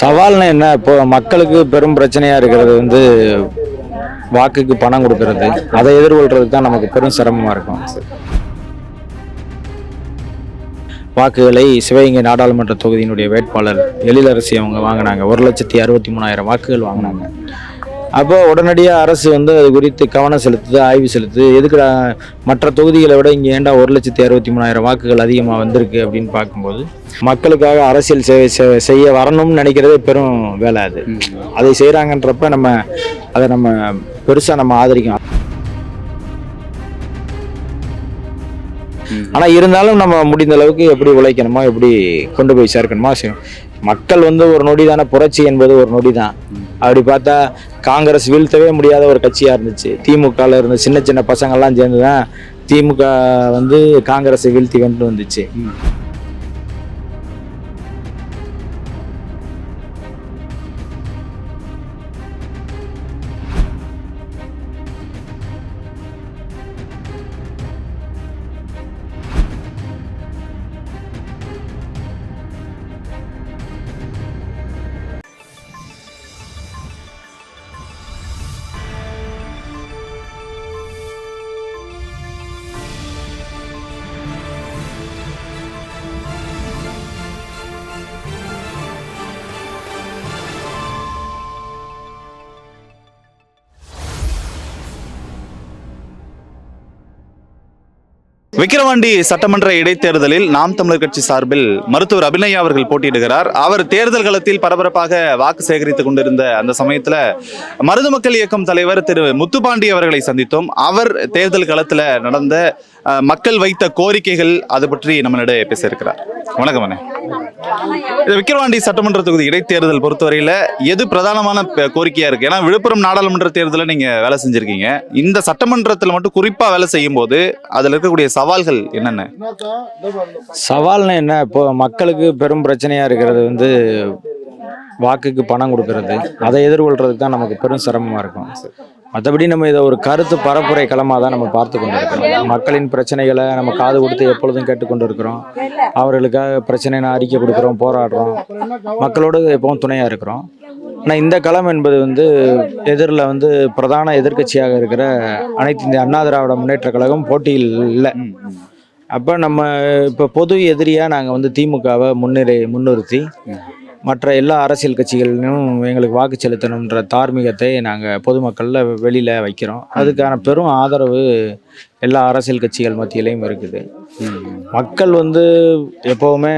சவால்னா என்ன? இப்போ மக்களுக்கு பெரும் பிரச்சனையா இருக்கிறது வந்து வாக்குக்கு பணம் கொடுக்கறது. அதை எதிர்கொள்றதுக்கு தான் நமக்கு பெரும் சிரமமா இருக்கும். வாக்குகளை சிவகங்கை நாடாளுமன்ற தொகுதியினுடைய வேட்பாளர் எழிலரசி அவங்க வாங்கினாங்க. ஒரு லட்சத்தி அறுபத்தி மூணாயிரம் வாக்குகள் வாங்கினாங்க. அப்போ உடனடியாக அரசு வந்து அது குறித்து கவனம் செலுத்துது ஆய்வு செலுத்துது. எதுக்குடா மற்ற தொகுதிகளை விட இங்கே ஏன்டா ஒரு லட்சத்தி அறுபத்தி மூணாயிரம் வாக்குகள் அதிகமாக வந்திருக்கு அப்படின்னு பார்க்கும்போது மக்களுக்காக அரசியல் சேவை செய்ய வரணும்னு நினைக்கிறதே பெரும் வேலை அது. அதை செய்கிறாங்கன்றப்ப நம்ம அதை நம்ம பெருசாக நம்ம ஆதரிக்கும் ஆனா இருந்தாலும் நம்ம முடிந்த அளவுக்கு எப்படி உழைக்கணுமோ எப்படி கொண்டு போய் சேர்க்கணுமோ. மக்கள் வந்து ஒரு நொடி தானே புரட்சி என்பது ஒரு நொடி தான் அப்படி பார்த்தா காங்கிரஸ் வீழ்த்தவே முடியாத ஒரு கட்சியாக இருந்துச்சு. திமுகவில் இருந்த சின்ன சின்ன பசங்கள்லாம் சேர்ந்து தான் திமுக வந்து காங்கிரஸை வீழ்த்தி கொண்டு வந்துச்சு. விக்கிரவாண்டி சட்டமன்ற இடைத்தேர்தலில் நாம் தமிழர் கட்சி சார்பில் மருத்துவர் அபிநயா அவர்கள் போட்டியிடுகிறார். அவர் தேர்தல் களத்தில் பரபரப்பாக வாக்கு சேகரித்துக் கொண்டிருந்த அந்த சமயத்தில் மருது மக்கள் இயக்கம் தலைவர் திரு முத்துப்பாண்டி அவர்களை சந்தித்தோம். அவர் தேர்தல் களத்தில் நடந்த மக்கள் வைத்த கோரிக்கைகள் அது பற்றி நம்மளிடையே பேசியிருக்கிறார். வணக்கம் அண்ணே. இது விக்கிரவாண்டி சட்டமன்ற தொகுதி இடைத்தேர்தல் பொறுத்தவரையில் எது பிரதானமான கோரிக்கையாக இருக்குது ஏன்னா விழுப்புரம் நாடாளுமன்ற தேர்தலில் நீங்கள் வேலை செஞ்சுருக்கீங்க. இந்த சட்டமன்றத்தில் மட்டும் குறிப்பாக வேலை செய்யும் போது அதுல இருக்கக்கூடிய சவால்கள் என்னென்ன? சவால்னா என்ன? இப்போ மக்களுக்கு பெரும் பிரச்சனையா இருக்கிறது வந்து வாக்குக்கு பணம் கொடுக்கறது. அதை எதிர்கொள்றதுக்கு தான் நமக்கு பெரும் சிரமமா இருக்கும். மற்றபடி நம்ம இதை ஒரு கருத்து பரப்புரை களமாக தான் நம்ம பார்த்து கொண்டு இருக்கிறோம் மக்களின் பிரச்சனைகளை நம்ம காது கொடுத்து எப்பொழுதும் கேட்டுக்கொண்டு இருக்கிறோம் அவர்களுக்காக பிரச்சனை அறிக்கை கொடுக்குறோம் போராடுறோம். மக்களோடு எப்பவும் துணையாக இருக்கிறோம். ஆனால் இந்த களம் என்பது வந்து எதிரில் வந்து பிரதான எதிர்க்கட்சியாக இருக்கிற அனைத்து இந்திய அண்ணா திராவிட முன்னேற்ற கழகம் போட்டியில் இல்லை. அப்போ நம்ம இப்போ பொது எதிரியாக நாங்கள் வந்து திமுகவை முன்னிலை முன்னிறுத்தி மற்ற எல்லா அரசியல் கட்சிகளிலும் எங்களுக்கு வாக்கு செலுத்தணுன்ற தார்மீகத்தை நாங்கள் பொதுமக்களில் வெளியில் வைக்கிறோம். அதுக்கான பெரும் ஆதரவு எல்லா அரசியல் கட்சிகள் மத்தியிலையும் இருக்குது. மக்கள் வந்து எப்போவுமே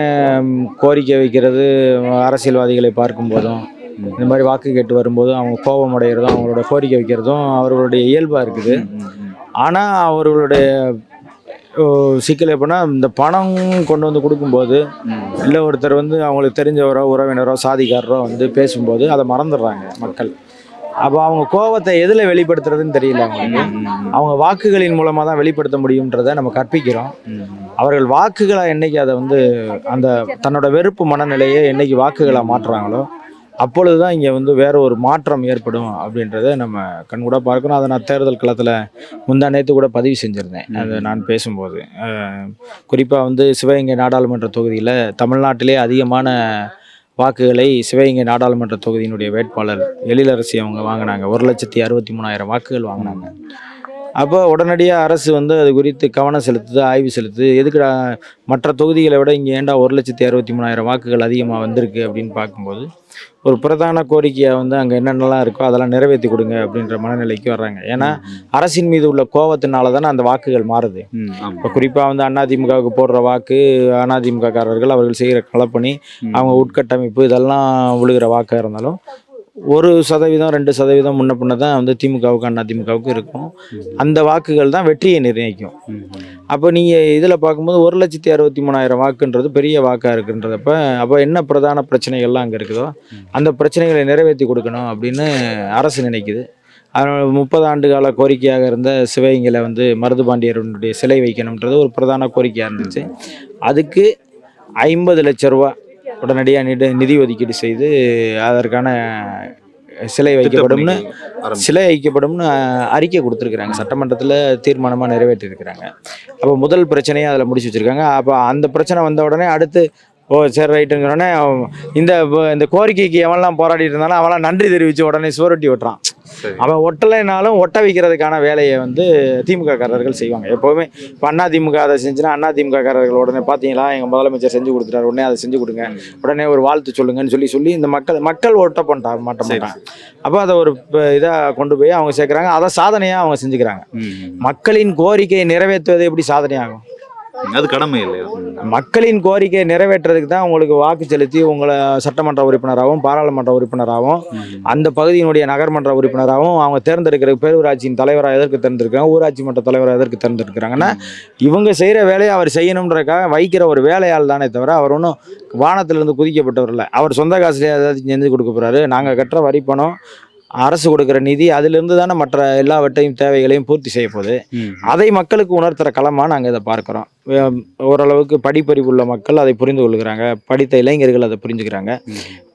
கோரிக்கை வைக்கிறது அரசியல்வாதிகளை பார்க்கும்போதும் இந்த மாதிரி வாக்கு கேட்டு வரும்போதும் அவங்க கோபம் அடைகிறதும் அவங்களோட கோரிக்கை வைக்கிறதும் அவர்களுடைய இயல்பாக இருக்குது. ஆனால் அவர்களுடைய சிக்கல் எப்படின்னா இந்த பணம் கொண்டு வந்து கொடுக்கும்போது இல்லை ஒருத்தர் வந்து அவங்களுக்கு தெரிஞ்சவரோ உறவினரோ சாதிக்காரரோ வந்து பேசும்போது அதை மறந்துடுறாங்க மக்கள். அப்போ அவங்க கோபத்தை எதில் வெளிப்படுத்துறதுன்னு தெரியல அவங்களுக்கு. அவங்க வாக்குகளின் மூலமாக தான் வெளிப்படுத்த முடியுன்றதை நம்ம கற்பிக்கிறோம். அவர்கள் வாக்குகளை என்னைக்கு அதை வந்து அந்த தன்னோட வெறுப்பு மனநிலையை என்னைக்கு வாக்குகளை மாற்றுறாங்களோ அப்பொழுது தான் இங்கே வந்து வேற ஒரு மாற்றம் ஏற்படும் அப்படின்றத நம்ம கண்கூட பார்க்கணும். அதை நான் தேர்தல் களத்தில் முந்தா நேற்று கூட பதிவு செஞ்சுருந்தேன். அது நான் பேசும்போது. குறிப்பாக வந்து சிவகங்கை நாடாளுமன்ற தொகுதியில் தமிழ்நாட்டிலே அதிகமான வாக்குகளை சிவகங்கை நாடாளுமன்ற தொகுதியினுடைய வேட்பாளர் எழிலரசி அவங்க வாங்கினாங்க. ஒரு லட்சத்தி அறுபத்தி மூணாயிரம் வாக்குகள் வாங்கினாங்க. அப்போ உடனடியாக அரசு வந்து அது குறித்து கவனம் செலுத்துது ஆய்வு செலுத்துது. எதுக்குடா மற்ற தொகுதிகளை விட இங்கே ஏன்டா ஒரு லட்சத்தி அறுபத்தி மூணாயிரம் வாக்குகள் அதிகமாக வந்திருக்கு அப்படின்னு பார்க்கும்போது ஒரு பிரதான கோரிக்கையாக வந்து அங்கே என்னென்னலாம் இருக்கோ அதெல்லாம் நிறைவேற்றி கொடுங்க அப்படின்ற மனநிலைக்கு வர்றாங்க. ஏன்னா அரசின் மீது உள்ள கோவத்தினால தானே அந்த வாக்குகள் மாறுது. இப்போ குறிப்பாக வந்து அதிமுகவுக்கு போடுற வாக்கு அதிமுக காரர்கள் அவர்கள் செய்கிற களப்பணி அவங்க உட்கட்டமைப்பு இதெல்லாம் விழுகிற வாக்காக இருந்தாலும் ஒரு சதவீதம் ரெண்டு சதவீதம் முன்ன பின்ன தான் வந்து திமுகவுக்கு அதிமுகவுக்கு இருக்கும். அந்த வாக்குகள் தான் வெற்றியை நிர்ணயிக்கும். அப்போ நீங்கள் இதில் பார்க்கும்போது ஒரு லட்சத்தி அறுபத்தி மூணாயிரம் வாக்குன்றது பெரிய வாக்காக இருக்குன்றதப்ப அப்போ என்ன பிரதான பிரச்சனைகள்லாம் அங்கே இருக்குதோ அந்த பிரச்சனைகளை நிறைவேற்றி கொடுக்கணும் அப்படின்னு அரசு நினைக்குது. அதனால் முப்பது ஆண்டு கால கோரிக்கையாக இருந்த சிவகங்கையில் வந்து மருதுபாண்டியருடைய சிலை வைக்கணுன்றது ஒரு பிரதான கோரிக்கையாக இருந்துச்சு. அதுக்கு ஐம்பது லட்ச ரூபா உடனடியாக நிதி நிதி ஒதுக்கீடு செய்து அதற்கான சிலை வைக்கப்படும்னு சிலை வைக்கப்படும்னு அறிக்கை கொடுத்துருக்குறாங்க. சட்டமன்றத்தில் தீர்மானமாக நிறைவேற்றிருக்கிறாங்க. அப்போ முதல் பிரச்சனையை அதில் முடிச்சு வச்சுருக்காங்க. அப்போ அந்த பிரச்சனை வந்த உடனே அடுத்து ஓ சரி அவன் இந்த இந்த கோரிக்கைக்கு எவன்லாம் போராடிட்டு இருந்தாலும் அவன்லாம் நன்றி தெரிவித்து உடனே சுவரொட்டி ஒட்டுறான் சரி. அவன் ஒட்டலைனாலும் ஒட்ட வைக்கிறதுக்கான வேலையை வந்து திமுக காரர்கள் செய்வாங்க. எப்போவுமே இப்போ அண்ணா திமுக அதை செஞ்சுன்னா அண்ணா திமுக காரர்கள் உடனே பார்த்தீங்களா எங்கள் முதலமைச்சர் செஞ்சு கொடுத்துட்டாரு உடனே அதை செஞ்சு கொடுங்க உடனே ஒரு வாழ்த்து சொல்லுங்கன்னு சொல்லி சொல்லி இந்த மக்கள் மக்கள் ஒட்ட பண்ணிட்டா மாட்ட. மாட்டாங்க. அப்போ அதை ஒரு இதாக கொண்டு போய் அவங்க சேர்க்குறாங்க. அதை சாதனையாக அவங்க செஞ்சுக்கிறாங்க. மக்களின் கோரிக்கையை நிறைவேற்றுவது எப்படி சாதனையாகும்? அது கடமை இல்லையா? மக்களின் கோரிக்கையை நிறைவேற்றுறதுக்கு தான் உங்களுக்கு வாக்கு செலுத்தி உங்களை சட்டமன்ற உறுப்பினராகவும் பாராளுமன்ற உறுப்பினராகவும் அந்த பகுதியினுடைய நகர்மன்ற உறுப்பினராகவும் அவங்க தேர்ந்தெடுக்கிற பேரூராட்சியின் தலைவராக எதற்கு தேர்ந்தெடுக்கிறாங்க ஊராட்சி மன்ற தலைவராக எதற்கு தேர்ந்தெடுக்கிறாங்கன்னா இவங்க செய்கிற வேலையை அவர் செய்யணுன்றதுக்காக வைக்கிற ஒரு வேலையாள் தானே தவிர அவர் ஒன்றும் வானத்திலிருந்து குதிக்கப்பட்டவர் இல்லை. அவர் சொந்த காசுலேயே ஏதாவது செஞ்சு கொடுக்க போகிறாரு நாங்கள் கட்டுற வரி பணம் அரசு கொடுக்குற நிதி அதிலிருந்து தானே மற்ற எல்லாவற்றையும் தேவைகளையும் பூர்த்தி செய்ய போகுது. அதை மக்களுக்கு உணர்த்துற களமாக நாங்கள் இதை பார்க்குறோம். ஓரளவுக்கு படிப்பறிவு உள்ள மக்கள் அதை புரிந்து கொள்கிறாங்க. படித்த இளைஞர்கள் அதை புரிஞ்சுக்கிறாங்க.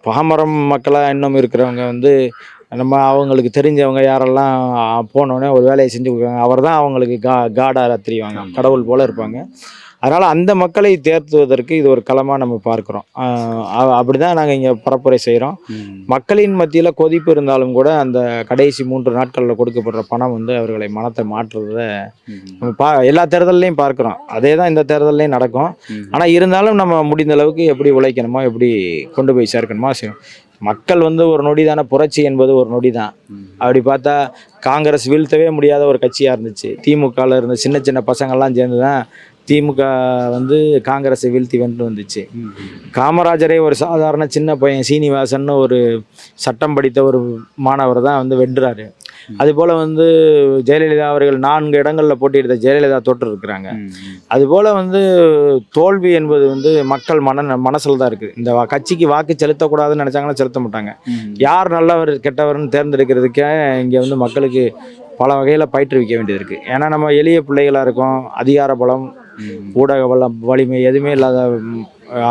பாமரம் மக்களாக இன்னும் இருக்கிறவங்க வந்து நம்ம அவங்களுக்கு தெரிஞ்சவங்க யாரெல்லாம் போனோடனே ஒரு வேலையை செஞ்சு கொடுக்குறாங்க. அவர் தான் அவங்களுக்கு கா காடாக தெரிவாங்க. கடவுள் போல இருப்பாங்க. அதனால் அந்த மக்களை தேர்த்துவதற்கு இது ஒரு களமாக நம்ம பார்க்குறோம். அப்படி தான் நாங்கள் இங்கே பரப்புரை செய்கிறோம் மக்களின் மத்தியில் கொதிப்பு இருந்தாலும் கூட அந்த கடைசி மூன்று நாட்களில் கொடுக்கப்படுற பணம் வந்து அவர்களை மனத்தை மாற்றுறத நம்ம பா எல்லா தேர்தல்லையும் பார்க்குறோம். அதே தான் இந்த தேர்தல்லையும் நடக்கும். ஆனால் இருந்தாலும் நம்ம முடிந்த அளவுக்கு எப்படி உழைக்கணுமோ எப்படி கொண்டு போய் சேர்க்கணுமோ செய்யணும் மக்கள் வந்து ஒரு நொடி தானே புரட்சி என்பது ஒரு நொடி தான் அப்படி பார்த்தா காங்கிரஸ் வீழ்த்தவே முடியாத ஒரு கட்சியாக இருந்துச்சு. திமுகவில் இருந்த சின்ன சின்ன பசங்கள்லாம் சேர்ந்து தான் திமுக வந்து காங்கிரஸை வீழ்த்தி வென்று வந்துச்சு. காமராஜரே ஒரு சாதாரண சின்ன பையன் சீனிவாசன் ஒரு சட்டம் படித்த ஒரு மாணவர் தான் வந்து வென்றாரு. அதுபோல் வந்து ஜெயலலிதா அவர்கள் நான்கு இடங்களில் போட்டியிட்ட ஜெயலலிதா தோற்று இருக்கிறாங்க. அதுபோல் வந்து தோல்வி என்பது வந்து மக்கள் மன மனசில் தான் இருக்குது. இந்த கட்சிக்கு வாக்கு செலுத்தக்கூடாதுன்னு நினச்சாங்கன்னா செலுத்த மாட்டாங்க. யார் நல்லவர் கெட்டவர்னு தேர்ந்தெடுக்கிறதுக்கே இங்கே வந்து மக்களுக்கு பல வகையில் பயிற்றுவிக்க வேண்டியது இருக்குது ஏன்னா நம்ம எளிய பிள்ளைகளாக இருக்கோம் அதிகார பலம் ஊடக பலம் வலிமை எதுவுமே இல்லாத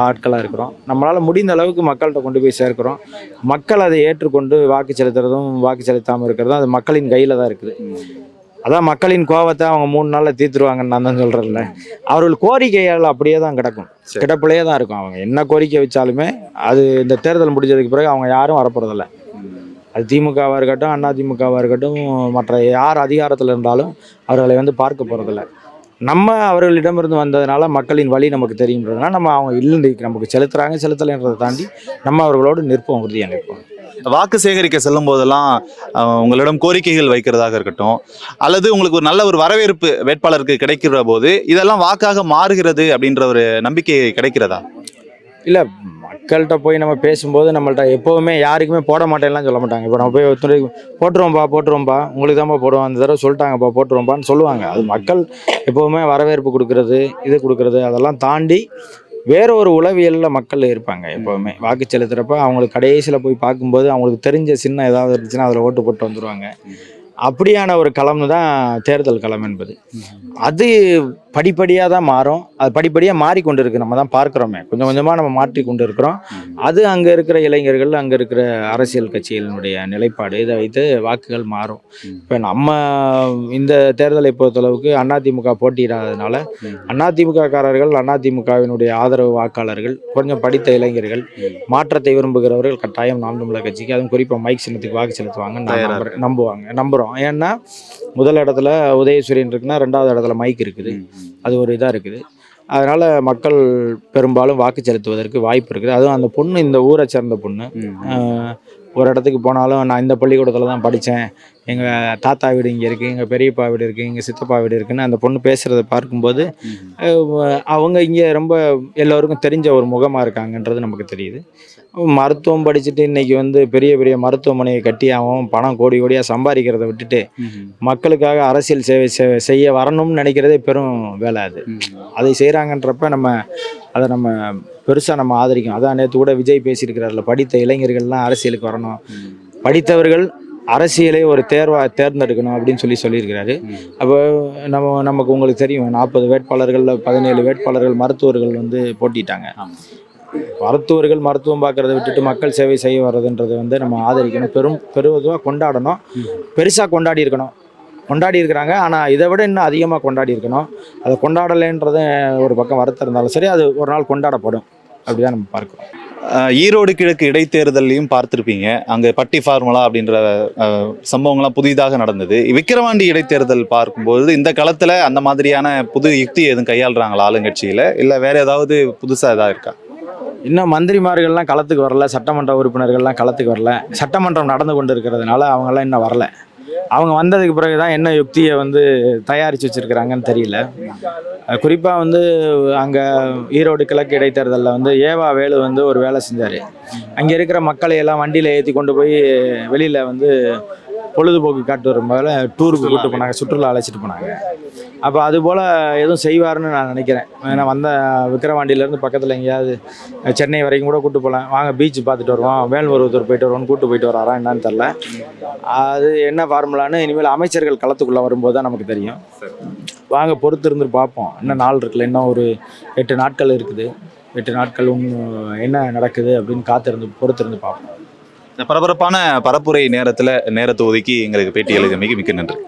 ஆட்களாக இருக்கிறோம். நம்மளால் முடிந்த அளவுக்கு மக்கள்கிட்ட கொண்டு போய் சேர்க்கிறோம். மக்கள் அதை ஏற்றுக்கொண்டு வாக்கு செலுத்துறதும் வாக்கு செலுத்தாமல் இருக்கிறதும் அது மக்களின் கையில் தான் இருக்குது. அதான் மக்களின் கோவத்தை அவங்க மூணு நாளில் தீர்த்துருவாங்கன்னு நான் தான் சொல்கிறேன்ல அவர்கள் கோரிக்கைகள் அப்படியே தான் கிடக்கும். கிடப்பிலேயே தான் இருக்கும் அவங்க. என்ன கோரிக்கை வச்சாலுமே அது இந்த தேர்தல் முடிஞ்சதுக்கு பிறகு அவங்க யாரும் வரப்போறதில்ல. அது திமுகவாக இருக்கட்டும் அண்ணா திமுகவாக இருக்கட்டும் மற்ற யார் அதிகாரத்தில் இருந்தாலும் அவர்களை வந்து பார்க்க போகிறதில்ல நம்ம அவர்களிடமிருந்து வந்ததுனால மக்களின் வழி நமக்கு தெரியுன்றதுனால நம்ம அவங்க இல்லை நமக்கு செலுத்துறாங்க செலுத்தலைன்றதை தாண்டி நம்ம அவர்களோடு நிற்போம் உறுதியாக நிற்போம் வாக்கு சேகரிக்க செல்லும் போதெல்லாம் உங்களிடம் கோரிக்கைகள் வைக்கிறதாக இருக்கட்டும் அல்லது உங்களுக்கு ஒரு நல்ல ஒரு வரவேற்பு வேட்பாளருக்கு கிடைக்கிற போது இதெல்லாம் வாக்காக மாறுகிறது அப்படின்ற ஒரு நம்பிக்கை கிடைக்கிறதா? இல்லை மக்கள்கிட்ட போய் நம்ம பேசும்போது நம்மள்ட்ட எப்போவுமே யாருக்குமே போட மாட்டேன்லாம் சொல்ல மாட்டாங்க. இப்போ நம்ம போய் ஒருத்தர் போட்டுருவோம்ப்பா போட்டுருவோம்ப்பா உங்களுக்கு தான்ப்பா போடுவோம் அந்த தடவை சொல்லிட்டாங்கப்பா போட்டுருவோம்ப்பான்னு சொல்லுவாங்க. அது மக்கள் எப்போவுமே வரவேற்பு கொடுக்கறது இது கொடுக்கறது அதெல்லாம் தாண்டி வேற ஒரு உளவியலில் மக்கள் இருப்பாங்க எப்போவுமே. வாக்கு செலுத்துகிறப்ப அவங்களுக்கு கடைசியில் போய் பார்க்கும்போது அவங்களுக்கு தெரிஞ்ச சின்ன ஏதாவது இருந்துச்சுன்னா அதில் ஓட்டு போட்டு வந்துடுவாங்க அப்படியான ஒரு களம் தான் தேர்தல் களம் என்பது. அது படிப்படியாக தான் மாறும். அது படிப்படியாக மாறிக்கொண்டு இருக்கு நம்ம தான் பார்க்குறோமே. கொஞ்சம் கொஞ்சமாக நம்ம மாற்றி கொண்டு இருக்கிறோம் அது அங்கே இருக்கிற இளைஞர்கள் அங்கே இருக்கிற அரசியல் கட்சிகளினுடைய நிலைப்பாடு. இதை வைத்து வாக்குகள் மாறும். இப்போ நம்ம இந்த தேர்தலை பொறுத்தளவுக்கு அதிமுக போட்டியிடாததுனால அதிமுக காரர்கள் அதிமுகவினுடைய ஆதரவு வாக்காளர்கள் கொஞ்சம் படித்த இளைஞர்கள் மாற்றத்தை விரும்புகிறவர்கள் கட்டாயம் நாம் தமிழர் கட்சிக்கு. அதுவும் குறிப்பாக மைக் சின்னத்துக்கு வாக்கு செலுத்துவாங்க நம்புவாங்க நம்புகிறோம் ஏன்னா முதல் இடத்துல உதயசூரியன் இருக்குன்னா ரெண்டாவது இடத்துல மைக் இருக்குது. அது ஒரு இதாக இருக்குது. அதனால் மக்கள் பெரும்பாலும் வாக்கு செலுத்துவதற்கு வாய்ப்பு இருக்குது. அதுவும் அந்த பொண்ணு இந்த ஊரை சேர்ந்த பொண்ணு. ஒரு இடத்துக்கு போனாலும் நான் இந்த பள்ளிக்கூடத்தில் தான் படித்தேன் எங்கள் தாத்தா வீடு இங்கே இருக்குது எங்கள் பெரியப்பா வீடு இருக்குது எங்கள் சித்தப்பா வீடு இருக்குன்னு அந்த பொண்ணு பேசுகிறத பார்க்கும்போது அவங்க இங்கே ரொம்ப எல்லோருக்கும் தெரிஞ்ச ஒரு முகமாக இருக்காங்கன்றது நமக்கு தெரியுது. மருத்துவம் படிச்சுட்டு இன்னைக்கு வந்து பெரிய பெரிய மருத்துவமனையை கட்டி அவன் பணம் கோடி கோடியாக சம்பாதிக்கிறத விட்டுட்டு மக்களுக்காக அரசியல் சேவை செய்ய வரணும்னு நினைக்கிறதே பெரும் வேலை அது. அதை செய்கிறாங்கன்றப்ப நம்ம அதை நம்ம பெருசாக நம்ம ஆதரிக்கும் அதான் நேற்று கூட விஜய் பேசியிருக்கிறார்ல படித்த இளைஞர்கள்லாம் அரசியலுக்கு வரணும். படித்தவர்கள் அரசியலை ஒரு தேர்வாக தேர்ந்தெடுக்கணும் அப்படின்னு சொல்லி சொல்லியிருக்கிறாரு. அப்போ நம்ம நமக்கு உங்களுக்கு தெரியும் நாற்பது வேட்பாளர்களில் பதினேழு வேட்பாளர்கள் மருத்துவர்கள் வந்து போட்டிட்டாங்க. மருத்துவர்கள் மருத்துவம் பார்க்கறத விட்டுட்டு மக்கள் சேவை செய்ய வர்றதுன்றது வந்து நம்ம ஆதரிக்கணும். பெரும் பெருவதுவாக கொண்டாடணும். பெருசாக கொண்டாடி இருக்கணும். கொண்டாடி இருக்கிறாங்க. ஆனால் இதை விட இன்னும் அதிகமாக கொண்டாடி இருக்கணும். அதை கொண்டாடலைன்றது ஒரு பக்கம் வருத்தம் இருந்தாலும் சரி அது ஒரு நாள் கொண்டாடப்படும். அப்படிதான் நம்ம பார்க்கிறோம். ஈரோடு கிழக்கு இடைத்தேர்தலையும் பார்த்திருப்பீங்க. அங்க பட்டி ஃபார்முலா அப்படின்ற சம்பவங்கள்லாம் புதிதாக நடந்தது. விக்கிரவாண்டி இடைத்தேர்தல் பார்க்கும்போது இந்த களத்துல அந்த மாதிரியான புது யுக்தி எதுவும் கையாளுறாங்களா ஆளுங்கட்சியில? இல்ல வேற ஏதாவது புதுசா ஏதாவது இருக்கா? இன்னும் மந்திரிமார்கள்லாம் களத்துக்கு வரல சட்டமன்ற உறுப்பினர்கள்லாம் களத்துக்கு வரல. சட்டமன்றம் நடந்து கொண்டு இருக்கிறதுனால அவங்கெல்லாம் இன்னும் வரல. அவங்க வந்ததுக்கு பிறகு தான் என்ன யுக்தியை வந்து தயாரித்து வச்சுருக்கிறாங்கன்னு தெரியல. குறிப்பாக வந்து அங்கே ஈரோடு கிழக்கு இடைத்தேர்தலில் வந்து ஏவா வேலு வந்து ஒரு வேலை செஞ்சார். அங்கே இருக்கிற மக்களை எல்லாம் வண்டியில் ஏற்றி கொண்டு போய் வெளியில் வந்து பொழுதுபோக்கு காட்டு வரும்போது டூருக்கு கூப்பிட்டு போனாங்க சுற்றுலா அழைச்சிட்டு போனாங்க. அப்போ அதுபோல் எதுவும் செய்வாருன்னு நான் நினைக்கிறேன். ஏன்னா வந்த விக்கிரவாண்டியிலேருந்து பக்கத்தில் எங்கேயாவது சென்னை வரைக்கும் கூட கூட்டு போகலாம் வாங்க பீச் பார்த்துட்டு வருவோம். வேல்முருகத்தூர் போயிட்டு வருவோம்னு கூட்டு போயிட்டு வராரா என்னன்னு தெரில அது என்ன ஃபார்முலான்னு இனிமேல் அமைச்சர்கள் களத்துக்குள்ளே வரும்போது தான் நமக்கு தெரியும். வாங்க பொறுத்து இருந்து பார்ப்போம். இன்னும் நாள் இருக்குல்ல இன்னும் ஒரு எட்டு நாட்கள் இருக்குது. எட்டு நாட்கள் என்ன நடக்குது அப்படின்னு காத்திருந்து பொறுத்திருந்து பார்ப்போம். இந்த பரபரப்பான பரப்புரை நேரத்தில் நேரத்தை ஒதுக்கி எங்களுக்கு பேட்டி எழுதியமைக்கு மிக்க நன்றி.